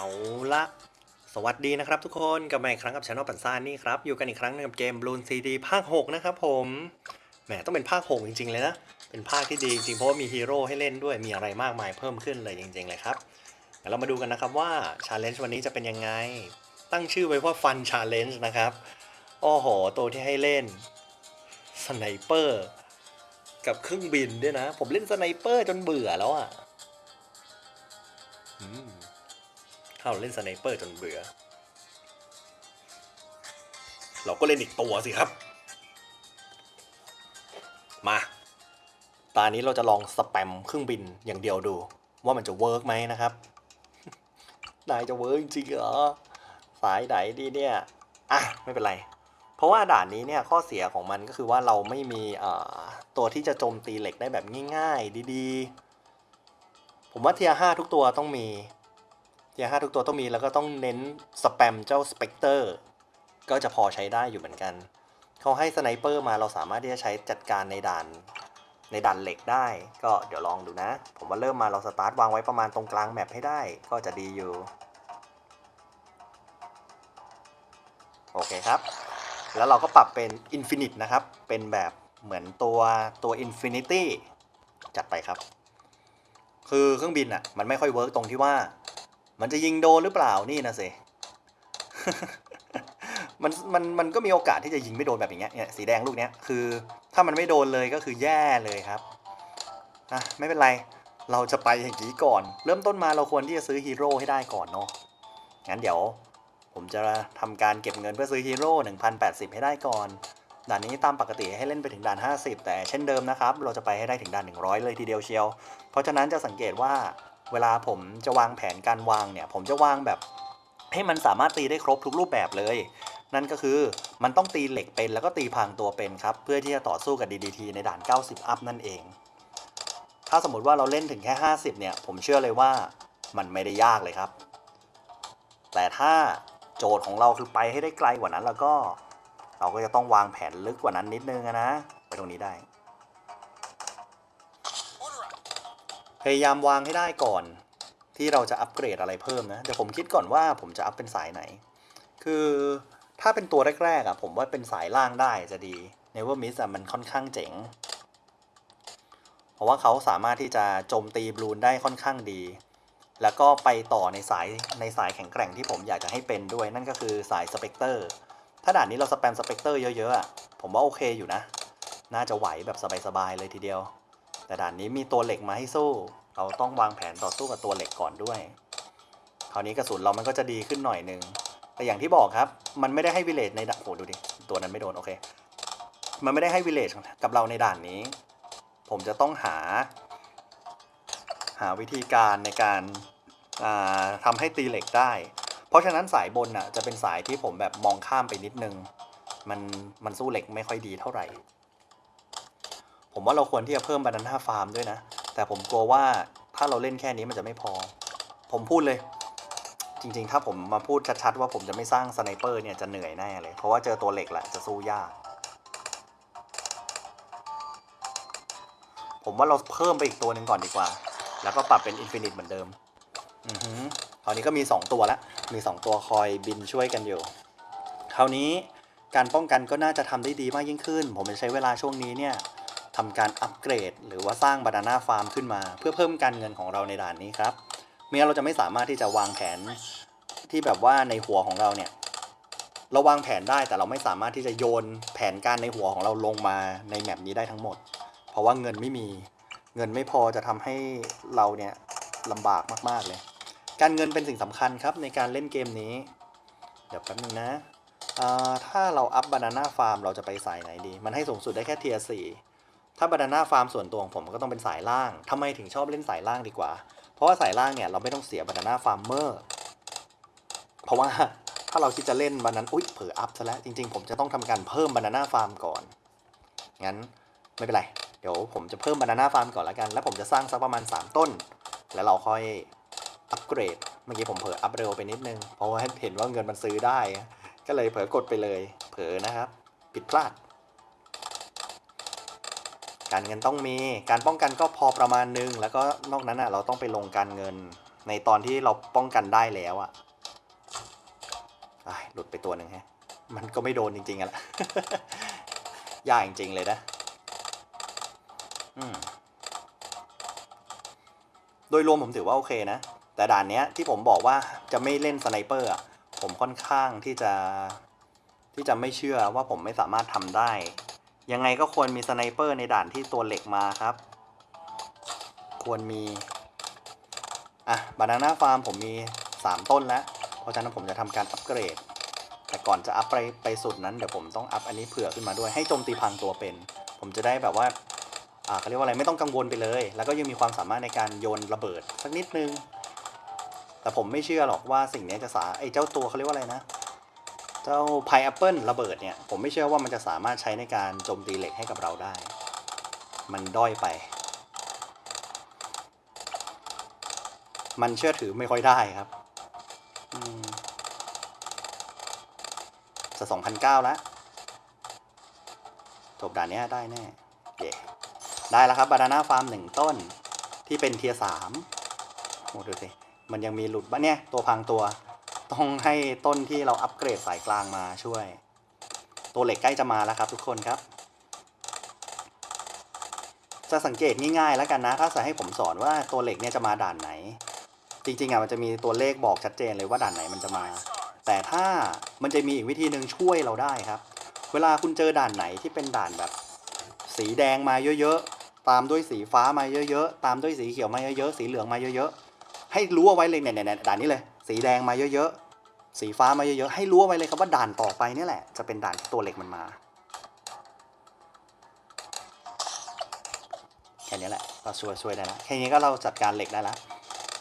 เอาละสวัสดีนะครับทุกคนกลับมาอีกครั้งกับช anel ปันซ่านี่ครับ อยู่กันอีกครั้งนึงกับเกม Bloon CD ภาค 6 นะครับผมแหมต้องเป็นภาค 6 จริง ๆ เลยนะ เป็นภาคที่ดีจริงๆเพราะว่ามีฮีโร่ให้เล่นด้วยมีอะไรมากมายเพิ่มขึ้นเลยจริง ๆ เลยครับเดี๋ยวเรามาดูกันนะครับว่าชาเลนจ์วันนี้จะเป็นยังไง ตั้งชื่อไว้ว่า Fun Challenge นะครับโอ้โหตัวที่ให้เล่นสไนเปอร์กับเครื่องบินด้วยนะ ผมเล่นสไนเปอร์จนเบื่อแล้วอะ ถ้าเราเล่นสไนเปอร์จนเบื่อ เราก็เล่นอีกตัวสิครับ มา ตานี้เราจะลองสแปมเครื่องบินอย่างเดียวดู ว่ามันจะเวิร์กไหมนะครับ นายจะเวิร์กจริงเหรอ สายไหนดีเนี่ย อะ ไม่เป็นไร เพราะว่าด่านนี้เนี่ยข้อเสียของมันก็คือว่าเราไม่มีตัวที่จะโจมตีเหล็กได้แบบง่าย ๆ ดีๆ ผมว่าเทียห้าทุกตัวต้องมี เทียห้าทุกตัวต้องมีแล้วก็ต้องเน้นสแปมเจ้าสเปกเตอร์ก็จะพอใช้ได้อยู่เหมือนกัน เขาให้สไนเปอร์มาเราสามารถที่จะใช้จัดการในด่านในด่านเหล็กได้ ก็เดี๋ยวลองดูนะ ผมว่าเริ่มมาเราสตาร์ทวางไว้ประมาณตรงกลางแมปให้ได้ ก็จะดีอยู่ โอเคครับ แล้วเราก็ปรับเป็น Infinite นะครับ เป็นแบบเหมือนตัวตัว Infinity จัดไปครับ คือเครื่องบินอะมันไม่ค่อยเวิร์กตรงที่ว่า มันจะยิงโดนหรือเปล่านี่นะสิมันมันมันก็มีโอกาสที่จะยิงไม่โดนแบบอย่างเงี้ยเนี่ยสีแดงลูกเนี้ยคือ ถ้ามันไม่โดนเลยก็คือแย่เลยครับอะไม่เป็นไรเราจะไปอย่างนี้ก่อน เริ่มต้นมาเราควรที่จะซื้อฮีโร่ให้ได้ก่อนเนาะงั้นเดี๋ยว ผมจะทำการเก็บเงินเพื่อซื้อฮีโร่1080 ให้ได้ก่อนด่านนี้ตามปกติให้เล่นไปถึงด่าน 50 แต่เช่นเดิมนะครับ เราจะไปให้ได้ถึงด่าน 100 เลยทีเดียวเชียว เพราะฉะนั้นจะสังเกตว่า เวลาผมจะวางแผนการวางเนี่ย ผมจะวางแบบ ให้มันสามารถตีได้ครบทุกรูปแบบเลย นั่นก็คือมันต้องตีเหล็กเป็นแล้วก็ตีพรางตัวเป็นครับ เพื่อที่จะต่อสู้กับ DDT ในด่าน 90 อัพนั่นเอง ถ้าสมมติว่าเราเล่นถึงแค่ 50 เนี่ย ผมเชื่อเลยว่ามันไม่ได้ยากเลยครับ แต่ถ้าโจทย์ของเราคือไปให้ได้ไกลกว่านั้นแล้วก็ เราก็จะต้องวางแผนลึกกว่านั้นนิดนึงนะ ไปตรงนี้ได้ พยายามวางให้ได้ก่อนที่เราจะอัปเกรดอะไรเพิ่มนะ เดี๋ยวผมคิดก่อนว่าผมจะอัพเป็นสายไหน คือถ้าเป็นตัวแรกๆอะผมว่าเป็นสายล่างได้จะดี Never Miss อะมันค่อนข้างเจ๋ง เพราะว่าเขาสามารถที่จะโจมตีบลูนได้ค่อนข้างดี แล้วก็ไปต่อในสายในสายแข็งแกร่งที่ผมอยากจะให้เป็นด้วย นั่นก็คือสายสเปกเตอร์ ถ้าด่านนี้เราสแปมสเปกเตอร์เยอะๆอะผมว่าโอเคอยู่นะ น่าจะไหวแบบสบายๆเลยทีเดียว แต่ด่านนี้มีตัวเหล็กมาให้สู้ เราต้องวางแผนต่อสู้กับตัวเหล็กก่อนด้วย คราวนี้กระสุนเรามันก็จะดีขึ้นหน่อยนึง แต่อย่างที่บอกครับ มันไม่ได้ให้วิเลจในด่านโอ้โหดูดิ ตัวนั้นไม่โดน โอเค มันไม่ได้ให้วิเลจกับเราในด่านนี้ ผมจะต้องหา หาวิธีการในการาทำให้ตีเหล็กได้ เพราะฉะนั้นสายบนน่ะจะเป็นสายที่ผมแบบมองข้ามไปนิดนึง มันมันสู้เหล็กไม่ค่อยดีเท่าไหร่ ผมว่าเราควรที่จะเพิ่มบานาน่าฟาร์มด้วยนะ แต่ผมกลัวว่าถ้าเราเล่นแค่นี้มันจะไม่พอ ผมพูดเลย จริงๆ ถ้าผมมาพูดชัดๆว่าผมจะไม่สร้างสไนเปอร์เนี่ยจะเหนื่อยแน่เลย เพราะว่าเจอตัวเหล็กแหละจะสู้ยาก ผมว่าเราเพิ่มไปอีกตัวหนึ่งก่อนดีกว่า แล้วก็ปรับเป็นอินฟินิตเหมือนเดิม อือหือคราวนี้ก็มี 2 ตัวละ มี 2 ตัวคอยบินช่วยกันอยู่ คราวนี้การป้องกันก็น่าจะทำได้ดีมากยิ่งขึ้น ผมจะใช้เวลาช่วงนี้เนี่ย ทำการอัปเกรด หรือว่าสร้างบานาน่าฟาร์มขึ้นมา เพื่อเพิ่มการเงินของเราในด่านนี้ครับไม่งั้นเราจะไม่สามารถที่จะวางแผนที่แบบว่าในหัวของเราเนี่ยเราวางแผนได้แต่เราไม่สามารถที่จะโยนแผนการในหัวของเราลงมาในแมปนี้ได้ทั้งหมด เพราะว่าเงินไม่มีเงินไม่พอจะทำให้เราเนี่ยลำบากมากๆเลย การเงินเป็นสิ่งสำคัญครับในการเล่นเกมนี้ เดี๋ยวแป๊บนึงนะถ้าเราอัพบานาน่าฟาร์มเราจะไปสายไหนดี มันให้สูงสุดได้แค่เทียร์สี่ ถ้าบานาน่าฟาร์มส่วนตัวของผมก็ต้องเป็นสายล่างทำไมถึงชอบเล่นสายล่างดีกว่า เพราะว่าสายล่างเนี่ยเราไม่ต้องเสียบานาน่าฟาร์มเมอร์เพราะว่าถ้าเราคิดจะเล่นบานาอุ๊ยเผลออัพซะแล้ว จริงๆ ผมจะต้องทำการเพิ่มบานาน่าฟาร์มก่อน งั้นไม่เป็นไร เดี๋ยวผมจะเพิ่มบานาน่าฟาร์มก่อนแล้วกัน แล้วผมจะสร้างสักประมาณ 3 ต้น แล้วเราค่อยอัปเกรด เมื่อกี้ผมเผลออัพเร็วไปนิดนึง เพราะว่าเห็นว่าเงินมันซื้อได้ ก็เลยเผลอกดไปเลย เผลอนะครับ ผิดพลาด การเงินต้องมี การป้องกันก็พอประมาณนึง แล้วก็นอกนั้นอะเราต้องไปลงการเงิน ในตอนที่เราป้องกันได้แล้วอะหลุดไปตัวหนึ่งฮะ มันก็ไม่โดนจริงๆอะละยากจริงๆเลยนะ อืมโดยรวมผมถือว่าโอเคนะ แต่ด่านเนี้ยที่ผมบอกว่าจะไม่เล่นสไนเปอร์อะผมค่อนข้างที่จะที่จะไม่เชื่อว่าผมไม่สามารถทำได้ ยังไงก็ควรมีสไนเปอร์ในด่านที่ตัวเหล็กมาครับ ควรมี อะบานาน่าฟาร์มผมมี 3 ต้นแล้ว เพราะฉะนั้นผมจะทำการอัปเกรด แต่ก่อนจะอัพไปไปสุดนั้นเดี๋ยวผมต้องอัพอันนี้เผื่อขึ้นมาด้วยให้โจมตีพังตัวเป็น ผมจะได้แบบว่าอ่าเขาเรียกว่าอะไรไม่ต้องกังวลไปเลย แล้วก็ยังมีความสามารถในการโยนระเบิดสักนิดนึง แต่ผมไม่เชื่อหรอกว่าสิ่งนี้จะสาไอ้เจ้าตัวเขาเรียกว่าอะไรนะ เจ้าไพแอปเปิลระเบิดเนี่ย ผมไม่เชื่อว่ามันจะสามารถใช้ในการโจมตีเหล็กให้กับเราได้ มันด้อยไป มันเชื่อถือไม่ค่อยได้ครับจะสองพันเก้าแล้วจบด่านนี้ได้แน่เย่ได้แล้วครับบานาน่าฟาร์มหนึ่งต้น ที่เป็นเทียสามโอ้ดูสิ มันยังมีหลุดบ้างเนี่ย ตัวพังตัว ต้องให้ต้นที่เราอัปเกรดสายกลางมาช่วย ตัวเหล็กใกล้จะมาแล้วครับทุกคนครับ จะสังเกตง่ายๆแล้วกันนะ ถ้าจะให้ผมสอนว่าตัวเหล็กเนี่ยจะมาด่านไหน จริงๆอะมันจะมีตัวเลขบอกชัดเจนเลยว่าด่านไหนมันจะมา แต่ถ้ามันจะมีอีกวิธีหนึ่งช่วยเราได้ครับ เวลาคุณเจอด่านไหนที่เป็นด่านแบบ สีแดงมาเยอะๆ ตามด้วยสีฟ้ามาเยอะๆ ตามด้วยสีเขียวมาเยอะๆ สีเหลืองมาเยอะๆ ให้รู้เอาไว้เลยเนี่ยเนี่ยด่านนี้เลย สีแดงมาเยอะๆ สีฟ้ามาเยอะๆ ให้รู้เอาไว้เลยครับว่าด่านต่อไปนี่แหละ จะเป็นด่านที่ตัวเหล็กมันมา แค่นี้แหละก็ช่วยช่วยได้แล้วแค่นี้ก็เราจัดการเหล็กได้แล้ว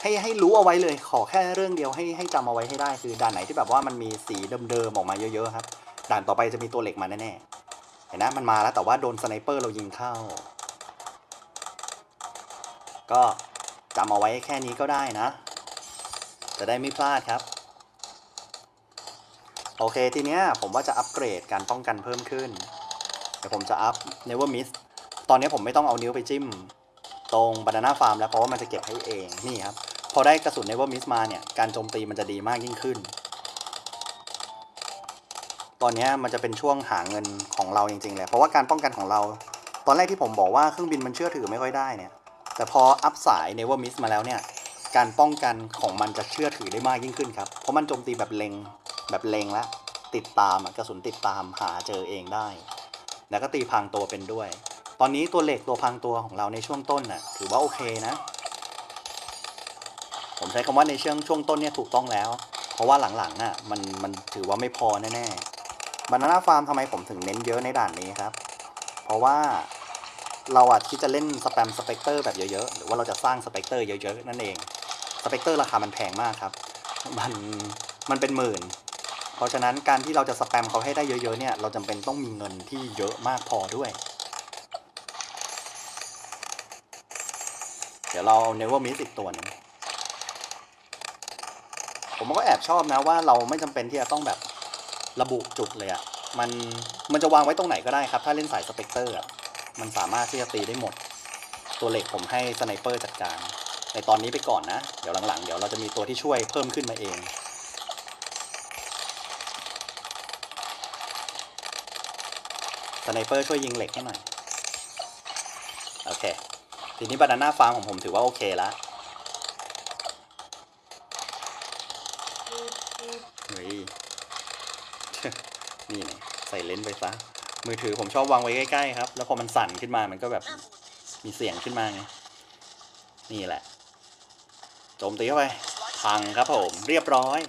ให้ให้รู้เอาไว้เลยขอแค่เรื่องเดียวให้ให้จำเอาไว้ให้ได้คือด่านไหนที่แบบว่ามันมีสีเดิมๆออกมาเยอะๆครับด่านต่อไปจะมีตัวเหล็กมาแน่ๆเห็นนะมันมาแล้วแต่ว่าโดนสไนเปอร์เรายิงเข้า ก็จำเอาไว้แค่นี้ก็ได้นะ จะได้ไม่พลาดครับ โอเคทีเนี้ยผมว่าจะอัปเกรดการป้องกันเพิ่มขึ้น เดี๋ยวผมจะอัพ Never Miss ตอนนี้ผมไม่ต้องเอานิ้วไปจิ้ม ตรง Banana Farm แล้วเพราะว่ามันจะเก็บให้เองนี่ครับ พอได้กระสุน Never Miss มาเนี่ย การโจมตีมันจะดีมากยิ่งขึ้น ตอนนี้มันจะเป็นช่วงหาเงินของเราจริงๆเลยเพราะว่าการป้องกันของเรา ตอนแรกที่ผมบอกว่าเครื่องบินมันเชื่อถือไม่ค่อยได้เนี่ยแต่พออัพสาย Never Miss มาแล้วเนี่ย การป้องกันของมันจะเชื่อถือได้มากยิ่งขึ้นครับ เพราะมันโจมตีแบบเล็งแบบเล็งและติดตามกระสุนติดตามหาเจอเองได้ แล้วก็ตีพังตัวเป็นด้วย ตอนนี้ตัวเหล็กตัวพังตัวของเราในช่วงต้นน่ะถือว่าโอเคนะ ผมใช้คำว่าในช่วงช่วงต้นเนี่ยถูกต้องแล้ว เพราะว่าหลังๆอะมันมันถือว่าไม่พอแน่ๆบานาน่าฟาร์มทำไมผมถึงเน้นเยอะในด่านนี้ครับ เพราะว่าเราอาจคิดจะเล่นสแปมสเปกเตอร์แบบเยอะๆ หรือว่าเราจะสร้างสเปกเตอร์เยอะๆ นั่นเอง สเปกเตอร์ราคามันแพงมากครับ มันมันเป็นหมื่น เพราะฉะนั้นการที่เราจะสแปมเขาให้ได้เยอะๆเนี่ย เราจำเป็นต้องมีเงินที่เยอะมากพอด้วย เดี๋ยวเราเอา Never Miss อีกตัวหนึงผมก็แอบชอบนะว่าเราไม่จำเป็นที่จะต้องแบบระบุจุดเลยอะมันมันจะวางไว้ตรงไหนก็ได้ครับ ถ้าเล่นสายสเปกเตอร์อะมันสามารถที่จะตีได้หมด ตัวเหล็กผมให้สไนเปอร์จัดการ ในตอนนี้ไปก่อนนะ เดี๋ยวหลังๆ เดี๋ยวเราจะมีตัวที่ช่วยเพิ่มขึ้นมาเอง สไนเปอร์ช่วยยิงเหล็กให้หน่อย โอเค ทีนี้บานาน่าฟาร์มของผมถือว่าโอเคแล้วเฮ้ยนี่ไงใส่เลนส์ไปซะ มือถือผมชอบวางไว้ใกล้ๆครับ แล้วพอมันสั่นขึ้นมามันก็แบบมีเสียงขึ้นมาไง นี่แหละ โจมตีเข้าไปพังครับผมเรียบร้อย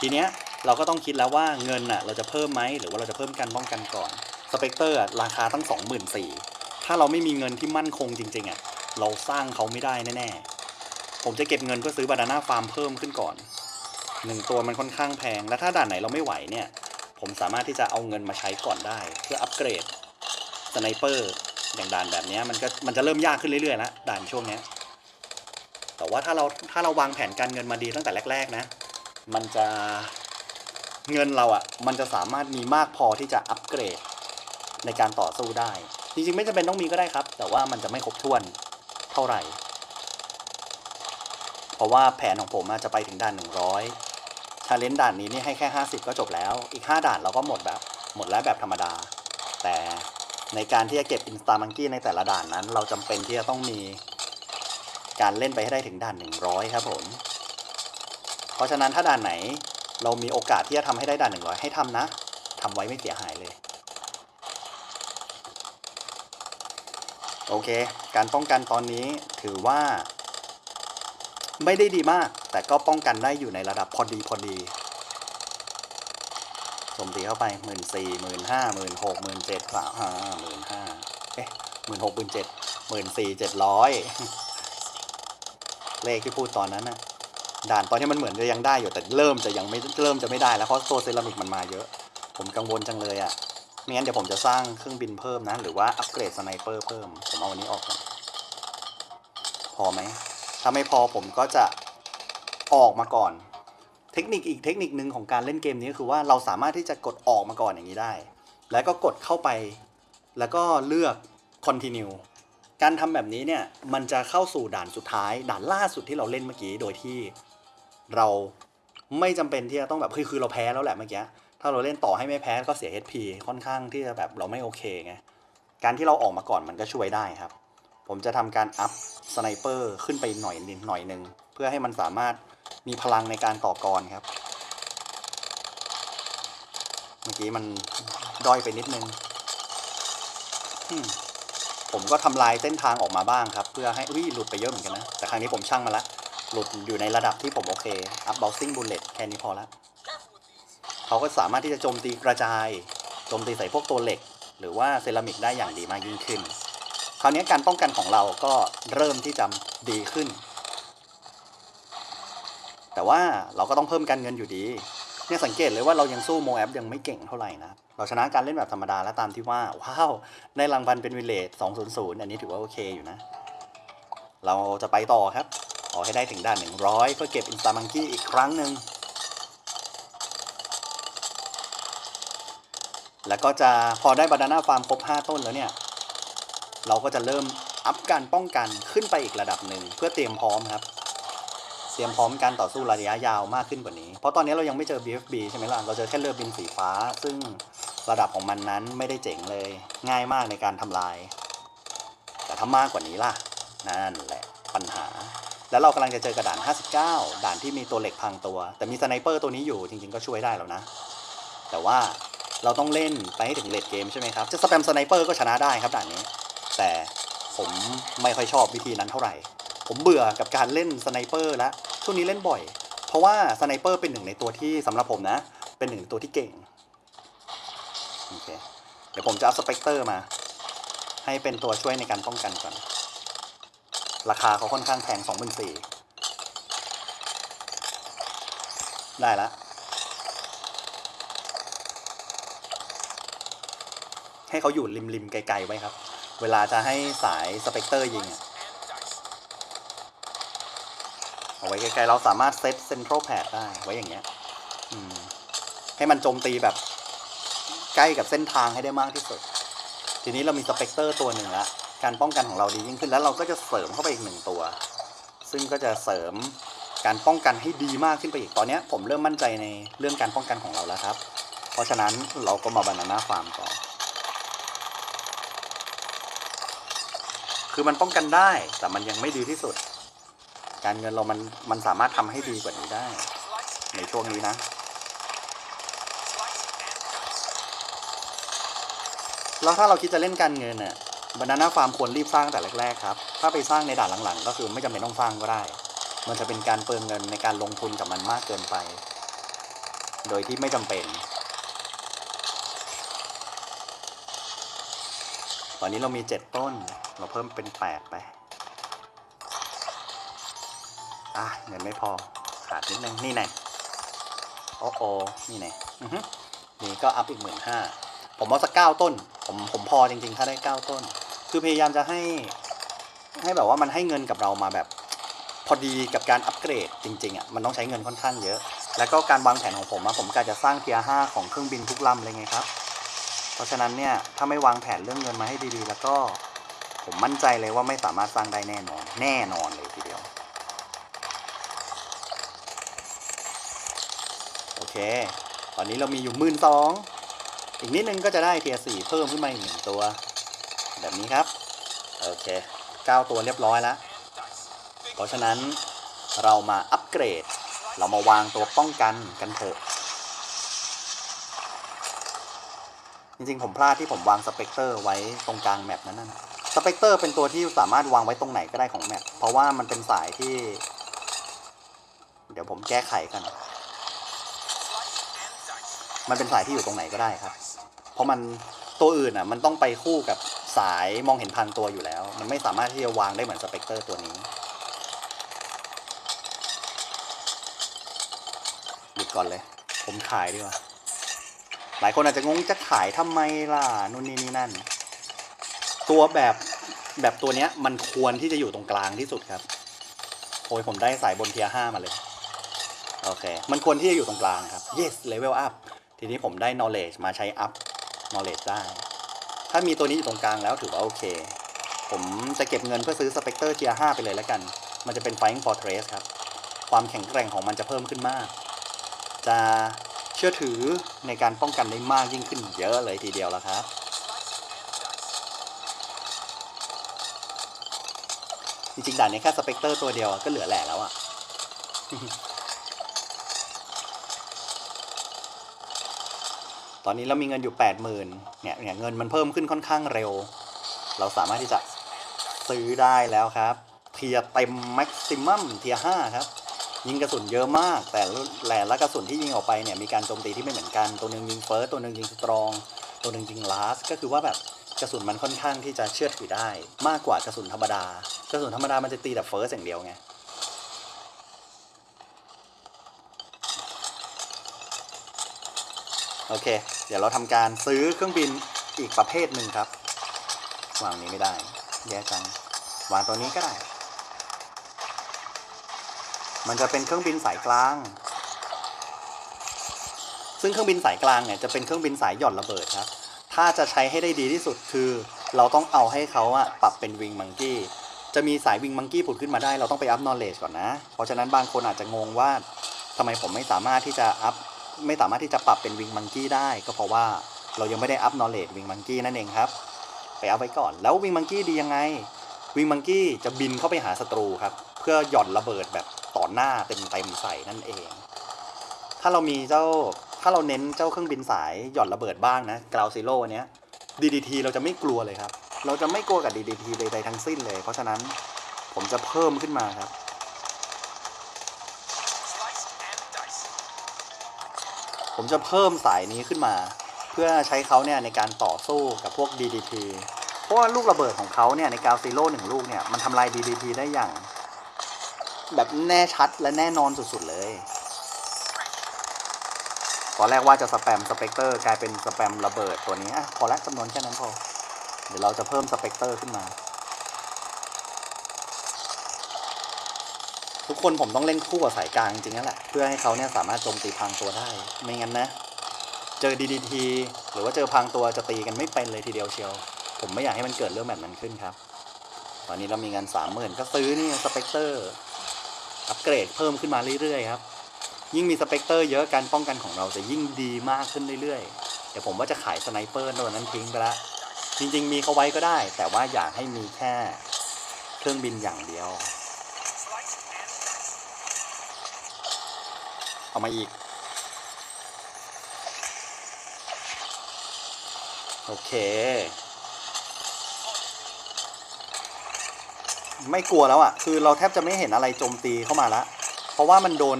ทีเนี้ยเราก็ต้องคิดแล้วว่าเงินน่ะเราจะเพิ่มไหมหรือว่าเราจะเพิ่มการป้องกันก่อนสเปกเตอร์ราคาตั้งสองหมื่นสี่ถ้าเราไม่มีเงินที่มั่นคงจริงๆอะเราสร้างเขาไม่ได้แน่ๆผมจะเก็บเงินเพื่อซื้อบานาน่าฟาร์มเพิ่มขึ้นก่อนหนึ่งตัวมันค่อนข้างแพงและถ้าด่านไหนเราไม่ไหวเนี่ย ผมสามารถที่จะเอาเงินมาใช้ก่อนได้ เพื่ออัปเกรดสไนเปอร์อย่างด่านแบบเนี้ยมันก็มันจะเริ่มยากขึ้นเรื่อยๆแล้วด่านช่วงเนี้ย แต่ว่าถ้าเราถ้าเราวางแผนการเงินมาดีตั้งแต่แรก ๆ นะ มันจะเงินเราอะ่ะมันจะสามารถมีมากพอที่จะอัปเกรดในการต่อสู้ได้ จริงๆ ไม่จำเป็นต้องมีก็ได้ครับ แต่ว่ามันจะไม่ครบถ้วนเท่าไหร่ เพราะว่าแผนของผมอาจจะไปถึงด่าน 100 ชาเลนจ์ด่านนี้นี่ให้แค่ 50 ก็จบแล้ว อีก 5 ด่านเราก็หมดแบบ หมดแล้วแบบธรรมดา แต่ในการที่จะเก็บอินสตามังกี้ในแต่ละด่านนั้น เราจำเป็นที่จะต้องมี การเล่นไปให้ได้ถึงด่าน 100 ครับผม เพราะฉะนั้นถ้าด่านไหนเรามีโอกาสที่จะทำให้ได้ด่าน 100 ให้ทำนะทำไว้ไม่เสียหายเลย โอเค การป้องกันตอนนี้ถือว่า ไม่ได้ดีมาก แต่ก็ป้องกันได้อยู่ในระดับพอดีพอดีโจมตีเข้าไปหมื่นสี่หมื่นห้าหมื่นหกหมื่นเจ็ดสามห้าหมื่นห้าเอ๊ะหมื่นหกหมื่นเจ็ดหมื่นสี่เจ็ดร้อย เลขที่พูดตอนนั้นนะด่านตอนนี้มันเหมือนจะยังได้อยู่แต่เริ่มจะยังไม่เริ่มจะไม่ได้แล้วเพราะตัวเซรามิกมันมาเยอะ ผมกังวลจังเลยอะ่ะไม่งั้นเดี๋ยวผมจะสร้างเครื่องบินเพิ่มนะ หรือว่าอัปเกรดสไนเปอร์เพิ่ม ผมเอาอันนี้ออกก่อนพอไหมถ้าไม่พอผมก็จะออกมาก่อน เทคนิคอีกเทคนิคหนึ่งของการเล่นเกมนี้ก็คือว่าเราสามารถที่จะกดออกมาก่อนอย่างนี้ได้ แล้วก็กดเข้าไป แล้วก็เลือก continue การทำแบบนี้เนี่ยมันจะเข้าสู่ด่านสุดท้าย ด่านล่าสุดที่เราเล่นเมื่อกี้โดยที่เราไม่จำเป็นที่จะต้องแบบคือคือเราแพ้แล้วแหละเมื่อกี้ถ้าเราเล่นต่อให้ไม่แพ้ก็เสีย HP ค่อนข้างที่จะแบบเราไม่โอเคไงการที่เราออกมาก่อนมันก็ช่วยได้ครับ ผมจะทำการอัพสไนเปอร์ขึ้นไปหน่อยนิดหน่อยหนึ่งเพื่อให้มันสามารถมีพลังในการต่อกรครับ เมื่อกี้มันด้อยไปนิดนึงอืม ผมก็ทำลายเส้นทางออกมาบ้างครับ เพื่อให้อุ้ยหลุดไปเยอะเหมือนกันนะ แต่ครั้งนี้ผมช่างมาละหลุดอยู่ในระดับที่ผมโอเคอัพเบลซิ่งบุลเลตแค่นี้พอละเขาก็สามารถที่จะโจมตีกระจายโจมตีใส่พวกตัวเหล็ก หรือว่าเซรามิกได้อย่างดีมากยิ่งขึ้น คราวนี้การป้องกันของเราก็เริ่มที่จะดีขึ้น แต่ว่าเราก็ต้องเพิ่มการเงินอยู่ดีเนี่ยสังเกตเลยว่าเรายังสู้โมแอปยังไม่เก่งเท่าไหร่นะ เราชนะการเล่นแบบธรรมดาแล้วตามที่ว่า ว้าวได้รางวัลเป็นวิลเลจ200 อันนี้ถือว่าโอเคอยู่นะ เราจะไปต่อครับ ออกให้ได้ถึงด่าน 100เพื่อเก็บอินสตามังกี้อีกครั้งหนึ่ง แล้วก็จะพอได้บานาน่าฟาร์มครบ 5 ต้นแล้วเนี่ย เราก็จะเริ่มอัพการป้องกันขึ้นไปอีกระดับหนึ่งเพื่อเตรียมพร้อมครับเตรียมพร้อมการต่อสู้ระยะยาวมากขึ้นกว่านี้ เพราะตอนนี้เรายังไม่เจอ BFB ใช่ไหมล่ะ เราเจอแค่เรือบินสีฟ้า ซึ่ง ระดับของมันนั้นไม่ได้เจ๋งเลย ง่ายมากในการทำลาย แต่ถ้ามากกว่านี้ล่ะ นั่นแหละปัญหา แล้วเรากำลังจะเจอกระด่าน 59 ด่านที่มีตัวเหล็กพังตัว แต่มีสไนเปอร์ตัวนี้อยู่จริงๆก็ช่วยได้แล้วนะ แต่ว่าเราต้องเล่นไปให้ถึงเลดเกมใช่ไหมครับ จะสแปมสไนเปอร์ก็ชนะได้ครับด่านนี้ แต่ผมไม่ค่อยชอบวิธีนั้นเท่าไหร่ ผมเบื่อกับการเล่นสไนเปอร์แล้วช่วงนี้เล่นบ่อย เพราะว่าสไนเปอร์เป็นหนึ่งในตัวที่สำหรับผมนะ เป็นหนึ่งตัวที่เก่ง โอเคเดี๋ยวผมจะเอาสเปกเตอร์มา ให้เป็นตัวช่วยในการป้องกันก่อน ราคาเขาค่อนข้างแพงสองพันสี่ได้ละให้เขาอยู่ริมริมๆไกลๆไว้ครับ เวลาจะให้สายสเปกเตอร์ยิงเอาไว้ไกลๆเราสามารถเซตเซนทรัลแพดได้ไว้อย่างเงี้ยให้มันโจมตีแบบ ใกล้กับเส้นทางให้ได้มากที่สุด ทีนี้เรามีสเปกเตอร์ตัวหนึ่งและการป้องกันของเราดียิ่งขึ้นแล้วเราก็จะเสริมเข้าไปอีกหนึ่งตัว ซึ่งก็จะเสริมการป้องกันให้ดีมากขึ้นไปอีกตอนนี้ผมเริ่มมั่นใจในเรื่องการป้องกันของเราแล้วครับ เพราะฉะนั้นเราก็มาบานาน่าฟาร์มก่อนคือมันป้องกันได้แต่มันยังไม่ดีที่สุด การเงินเรามันมันสามารถทำให้ดีกว่านี้ได้ ในช่วงนี้นะ แล้วถ้าเราคิดจะเล่นการเงินเนี่ยบานาน่าฟาร์มควรรีบสร้างแต่แรกๆครับ ถ้าไปสร้างในด่านหลังๆ ก็คือไม่จำเป็นต้องสร้างก็ได้ มันจะเป็นการเปลืองเงินในการลงทุนกับมันมากเกินไป โดยที่ไม่จำเป็น ตอนนี้เรามีเจ็ดต้น เราเพิ่มเป็นแปดไป อะเงินไม่พอ ขาดนิดนึง นี่ไงโอ้โอนี่ไงอือฮึนี่ก็อัพอีกหมื่นห้าผมเอาสักเก้าต้น ผมผมพอจริงๆ ถ้าได้เก้าต้น คือพยายามจะให้ ให้แบบว่ามันให้เงินกับเรามาแบบ พอดีกับการอัปเกรดจริงๆอะมันต้องใช้เงินค่อนข้างเยอะ แล้วก็การวางแผนของผมอะผมก็จะสร้างเทียร์ห้าของเครื่องบินทุกลำเลยไงครับ เพราะฉะนั้นเนี่ยถ้าไม่วางแผนเรื่องเงินมาให้ดีๆ แล้วก็ผมมั่นใจเลยว่าไม่สามารถสร้างได้แน่นอน แน่นอนเลยทีเดียว โอเค ตอนนี้เรามีอยู่หมื่นสอง อีกนิดนึงก็จะได้เทียสี่เพิ่มขึ้นมาอีกหนึ่งตัว แบบนี้ครับ โอเคเก้าตัวเรียบร้อยแล้ว เพราะฉะนั้นเรามาอัปเกรด เรามาวางตัวป้องกันกันเถอะ จริงๆ ผมพลาดที่ผมวางสเปกเตอร์ไว้ตรงกลางแมปนั้นนะสเปกเตอร์เป็นตัวที่สามารถวางไว้ตรงไหนก็ได้ของแมปเพราะว่ามันเป็นสายที่ เดี๋ยวผมแก้ไขกัน มันเป็นสายที่อยู่ตรงไหนก็ได้ครับ เพราะมันตัวอื่นอะมันต้องไปคู่กับสายมองเห็นพันตัวอยู่แล้ว มันไม่สามารถที่จะวางได้เหมือนสเปกเตอร์ตัวนี้หยุดก่อนเลย ผมขายดีกว่า หลายคนอาจจะงงจะขายทำไมล่ะนู่นนี่นี่นั่น ตัวแบบแบบตัวเนี้ยมันควรที่จะอยู่ตรงกลางที่สุดครับโอ้ยผมได้สายบนเทียห้ามาเลย โอเค มันควรที่จะอยู่ตรงกลางครับ yes level up ทีนี้ผมได้ knowledge มาใช้ up knowledge ได้ ถ้ามีตัวนี้อยู่ตรงกลางแล้วถือว่าโอเค ผมจะเก็บเงินเพื่อซื้อ Spectre Tier 5ไปเลยแล้วกัน มันจะเป็น Flying Fortress ครับ ความแข็งแกร่งของมันจะเพิ่มขึ้นมาก จะเชื่อถือในการป้องกันได้มากยิ่งขึ้นเยอะเลยทีเดียวแล้วครับจริงๆด่านนี้แค่ Spectre ตัวเดียวก็เหลือแหล่แล้วอะ อนนี้เรามีเงินอยู่ 8 0,000เนี่ยเนี่ยเงินมันเพิ่มขึ้นค่อนข้างเร็ว เราสามารถที่จะซื้อได้แล้วครับ เทียร์เต็มแม็กซิมัมเทียร์5ครับ ยิงกระสุนเยอะมาก แต่แหล่ละกระสุนที่ยิงออกไปเนี่ยมีการโจมตีที่ไม่เหมือนกันตัวหนึ่งยิงเฟิร์สตัวหนึ่งยิงสตรอง ตัวหนึ่งยิงลาสก็คือว่าแบบกระสุนมันค่อนข้างที่จะเชื่อถือได้ มากกว่ากระสุนธรรมดากระสุนธรรมดามันจะตีแต่เฟิร์สอย่างเดียวไง โอเค เดี๋ยวเราทำการซื้อเครื่องบินอีกประเภทหนึ่งครับ วางนี้ไม่ได้ แย่จัง วางตัวนี้ก็ได้ มันจะเป็นเครื่องบินสายกลาง ซึ่งเครื่องบินสายกลางเนี่ยจะเป็นเครื่องบินสายหย่อนระเบิดครับ ถ้าจะใช้ให้ได้ดีที่สุดคือเราต้องเอาให้เขาอะปรับเป็นวิงมังกี้ จะมีสายวิงมังกี้ผุดขึ้นมาได้ เราต้องไปอัพนอเล g e ก่อนนะ เพราะฉะนั้นบางคนอาจจะงงว่าทำไมผมไม่สามารถที่จะอัพ ไม่สามารถที่จะปรับเป็นวิงมังกี้ได้ ก็เพราะว่าเรายังไม่ได้อัพนอเล g e วิงมังกี้นั่นเองครับ ไปเอาไว้ก่อนแล้ววิงมังกี้ดียังไงวิงมังกี้จะบินเข้าไปหาศัตรูครับ เพื่อหย่อนระเบิดแบบต่อหน้าเต็มเต็มใส่นั่นเอง ถ้าเรามีเจ้าถ้าเราเน้นเจ้าเครื่องบินสายหย่อนระเบิดบ้างนะกราวซิโร่เนี้ย DDT เราจะไม่กลัวเลยครับ เราจะไม่กลัวกับ DDT ใดๆทั้งสิ้นเลย เพราะฉะนั้นผมจะเพิ่มขึ้นมาครับ ผมจะเพิ่มสายนี้ขึ้นมา เพื่อใช้เขาเนี่ยในการต่อสู้กับพวก DDT เพราะว่าลูกระเบิดของเขาเนี่ยในกาวซีโร่หนึ่งลูกเนี่ยมันทำลาย DDT ได้อย่าง แบบแน่ชัดและแน่นอนสุดๆเลยตอนแรกว่าจะสแปมสเปกเตอร์กลายเป็นสแปมระเบิดตัวนี้อะพอละจำนวนแค่นั้นพอ เดี๋ยวเราจะเพิ่มสเปกเตอร์ขึ้นมา ทุกคนผมต้องเล่นคู่กับสายกลางจริงๆนั่นแหละ เพื่อให้เขาเนี่ยสามารถโจมตีพรางตัวได้ ไม่งั้นนะ เจอ DDT หรือว่าเจอพรางตัวจะตีกันไม่เป็นเลยทีเดียวเชียว ผมไม่อยากให้มันเกิดเรื่องแบบนั้นขึ้นครับ ตอนนี้เรามีเงินสามหมื่นก็ซื้อนี่สเปกเตอร์อัปเกรดเพิ่มขึ้นมาเรื่อยๆครับยิ่งมีสเปกเตอร์เยอะการป้องกันของเราจะยิ่งดีมากขึ้นเรื่อยๆ เดี๋ยวผมว่าจะขายสไนเปอร์ตัวนั้นทิ้งไปละ จริงๆ มีเขาไว้ก็ได้ แต่ว่าอยากให้มีแค่เครื่องบินอย่างเดียว เอามาอีก โอเค ไม่กลัวแล้วอะ่ะ คือเราแทบจะไม่เห็นอะไรโจมตีเข้ามาละ เพราะว่ามันโดน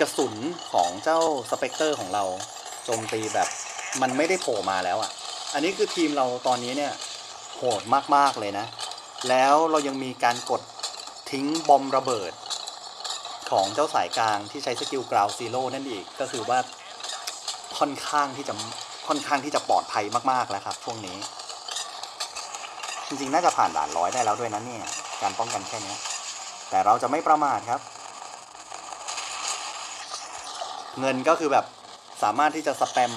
กระสุนของเจ้าสเปกเตอร์ของเราโจมตีแบบ มันไม่ได้โผล่มาแล้วอะ่ะ อันนี้คือทีมเราตอนนี้เนี่ยโหดมาก ๆ เลยนะ แล้วเรายังมีการกดทิ้งบอมระเบิด ของเจ้าสายกลางที่ใช้สกิลกราวซีโร่นั่นอีกก็คือว่าค่อนข้างที่จะค่อนข้างที่จะปลอดภัยมากๆแล้วครับ ช่วงนี้ จริงๆ น่าจะผ่านด่านร้อยได้แล้วด้วยนะเนี่ย การป้องกันแค่นี้แต่เราจะไม่ประมาทครับ เงินก็คือแบบสามารถที่จะสแปม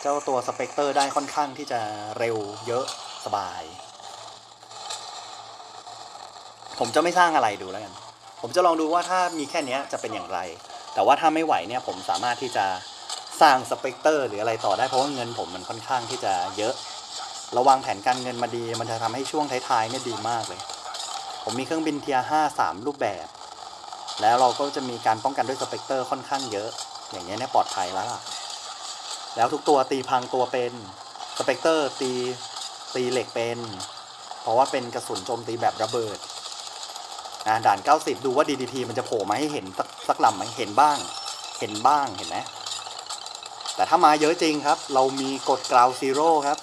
เจ้าตัวสเปกเตอร์ได้ค่อนข้างที่จะเร็วเยอะสบาย ผมจะไม่สร้างอะไรดูแล้วกัน ผมจะลองดูว่าถ้ามีแค่นี้จะเป็นอย่างไร แต่ว่าถ้าไม่ไหวเนี่ยผมสามารถที่จะสร้างสเปกเตอร์หรืออะไรต่อได้เพราะว่าเงินผมมันค่อนข้างที่จะเยอะ ระวังแผนการเงินมาดี มันจะทำให้ช่วงท้ายๆเนี่ยดีมากเลย ผมมีเครื่องบินเทียห้าสามรูปแบบ แล้วเราก็จะมีการป้องกันด้วยสเปกเตอร์ค่อนข้างเยอะ อย่างเงี้ยเนี่ยปลอดภัยแล้วล่ะ แล้วทุกตัวตีพังตัวเป็นสเปกเตอร์ตีตีเหล็กเป็น เพราะว่าเป็นกระสุนโจมตีแบบระเบิด นะด่าน 90 ดูว่า DDT มันจะโผล่มาให้เห็นสักสักลำไหมเห็นบ้าง เห็นบ้างเห็นไหมแต่ถ้ามาเยอะจริงครับ เรามีกดกราวซีโร่ครับ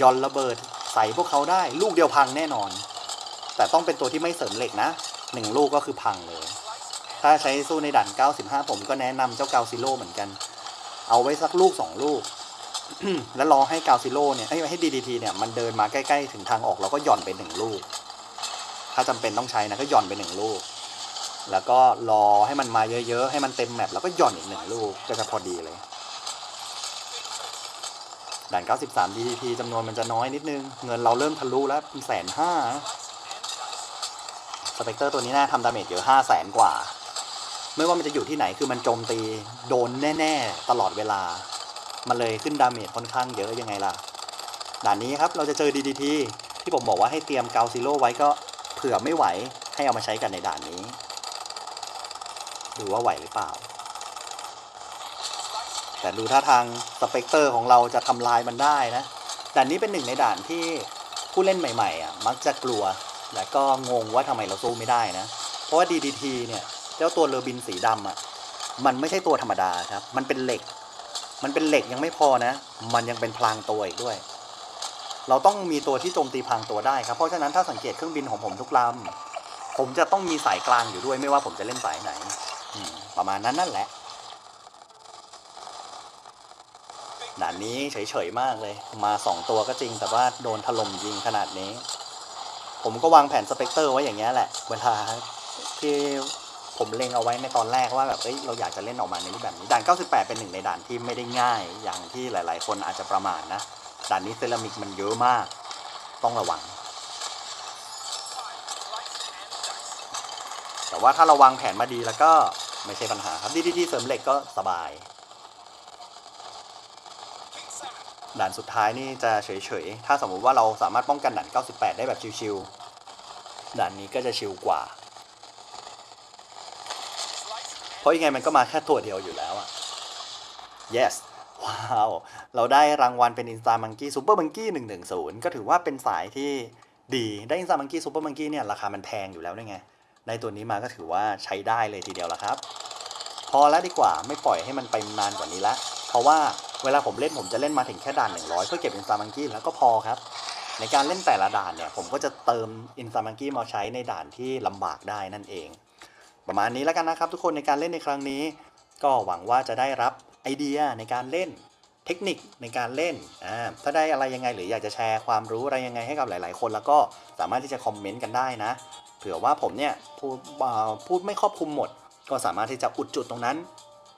ยอนระเบิดใส่พวกเขาได้ ลูกเดียวพังแน่นอน แต่ต้องเป็นตัวที่ไม่เสริมเหล็กนะหนึ่งลูกก็คือพังเลย ถ้าใช้สู้ในด่าน 95 ผมก็แนะนำเจ้ากาวซิโร่เหมือนกัน เอาไว้สักลูกสองลูก แล้วรอให้กาวซิโร่เนี่ยให้ให้ดีดีทีเนี่ยมันเดินมาใกล้ ๆ ถึงทางออกเราก็หย่อนไปหนึ่งลูก ถ้าจำเป็นต้องใช้นะก็หย่อนไปหนึ่งลูก แล้วก็รอให้มันมาเยอะๆ ให้มันเต็มแมปแล้วก็หย่อนอีกหนึ่งลูกก็จะพอดีเลยด่าน 93 DDT จำนวนมันจะน้อยนิดนึง เงินเราเริ่มทะลุแล้วเป็นแสนห้าสเปกเตอร์ตัวนี้น่าทำดาเมจเยอะห้าแสนกว่า ไม่ว่ามันจะอยู่ที่ไหนคือมันโจมตีโดนแน่ ๆ ตลอดเวลา มันเลยขึ้นดาเมจค่อนข้างเยอะยังไงล่ะ ด่านนี้ครับเราจะเจอ DDT ที่ผมบอกว่าให้เตรียมเกาซิโร่ไว้ก็ เผื่อไม่ไหวให้เอามาใช้กันในด่านนี้ ดูว่าไหวหรือเปล่า แต่ดูท่าทางสเปกเตอร์ของเราจะทำลายมันได้นะ ด่านนี้เป็นหนึ่งในด่านที่ผู้เล่นใหม่ๆอะมักจะกลัว และก็งงว่าทำไมเราสู้ไม่ได้นะ เพราะว่า DDT เนี่ยเจ้าตัวเรือบินสีดำอะมันไม่ใช่ตัวธรรมดาครับ มันเป็นเหล็ก มันเป็นเหล็กยังไม่พอนะ มันยังเป็นพลางตัวอีกด้วย เราต้องมีตัวที่โจมตีพลางตัวได้ครับ เพราะฉะนั้นถ้าสังเกตเครื่องบินของผมทุกลำ ผมจะต้องมีสายกลางอยู่ด้วยไม่ว่าผมจะเล่นสายไหน ประมาณนั้นนั่นแหละ ด่านนี้เฉยๆมากเลย มาสองตัวก็จริงแต่ว่าโดนถล่มยิงขนาดนี้ ผมก็วางแผนสเปกเตอร์ไว้อย่างเงี้แหละ เวลาที่ผมเล็งเอาไว้ในตอนแรกว่าแบบเอ้ยเราอยากจะเล่นออกมาในรูปแบบนี้ด่าน 98 เป็นหนึ่งในด่านที่ไม่ได้ง่าย อย่างที่หลาย ๆ คนอาจจะประมาทนะ ด่านนี้เซรามิกมันเยอะมาก ต้องระวัง แต่ว่าถ้าราวางแผนมาดีแล้วก็ไม่ใช่ปัญหาครับดีที่เสริมเหล็กก็สบาย ด่านสุดท้ายนี่จะเฉยๆ ถ้าสมมุติว่าเราสามารถป้องกันด่าน 98 ได้แบบชิวๆ ด่านนี้ก็จะชิวกว่า เพราะยังไงมันก็มาแค่ตัวเดียวอยู่แล้วอะ yes ว้าว เราได้รางวัลเป็น Insta Monkey Super Monkey 110ก็ถือว่าเป็นสายที่ดีได้ Insta Monkey Super Monkey เนี่ยราคามันแพงอยู่แล้วด้วยไงในตัวนี้มาก็ถือว่าใช้ได้เลยทีเดียวละครับ พอแล้วดีกว่าไม่ปล่อยให้มันไปนานกว่านี้ละ เพราะว่าเวลาผมเล่นผมจะเล่นมาถึงแค่ด่าน 100 เพื่อเก็บ Insta Monkey แล้วก็พอครับในการเล่นแต่ละด่านเนี่ยผมก็จะเติม Insta Monkey มาใช้ในด่านที่ลำบากได้นั่นเอง ประมาณนี้แล้วกันนะครับทุกคนในการเล่นในครั้งนี้ ก็หวังว่าจะได้รับ ไอเดียในการเล่นเทคนิคในการเล่นอ่าถ้าได้อะไรยังไงหรืออยากจะแชร์ความรู้อะไรยังไงให้กับหลาย ๆ คน แล้วก็สามารถที่จะคอมเมนต์กันได้นะ เผื่อว่าผมเนี่ยพูดพูดไม่ครอบคลุมหมด ก็สามารถที่จะอุดจุดตรงนั้น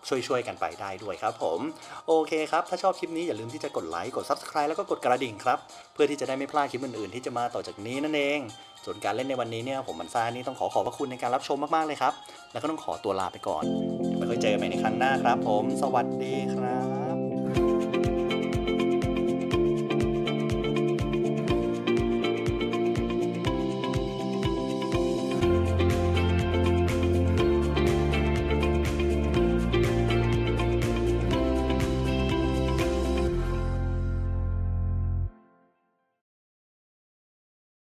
ช่วยๆกันไปได้ด้วยครับผมโอเคครับ ถ้าชอบคลิปนี้อย่าลืมที่จะกดไลค์กด Subscribe แล้วก็กดกระดิ่งครับเพื่อที่จะได้ไม่พลาดคลิปอื่นๆ ที่จะมาต่อจากนี้นั่นเองส่วนการเล่นในวันนี้เนี่ยผมมันซ่านี่ต้องขอขอบพระคุณในการรับชมมากๆเลยครับแล้วก็ต้องขอตัวลาไปก่อนไว้ค่อยเจอกันใหม่ในครั้งหน้าครับ ผม สวัสดีครับ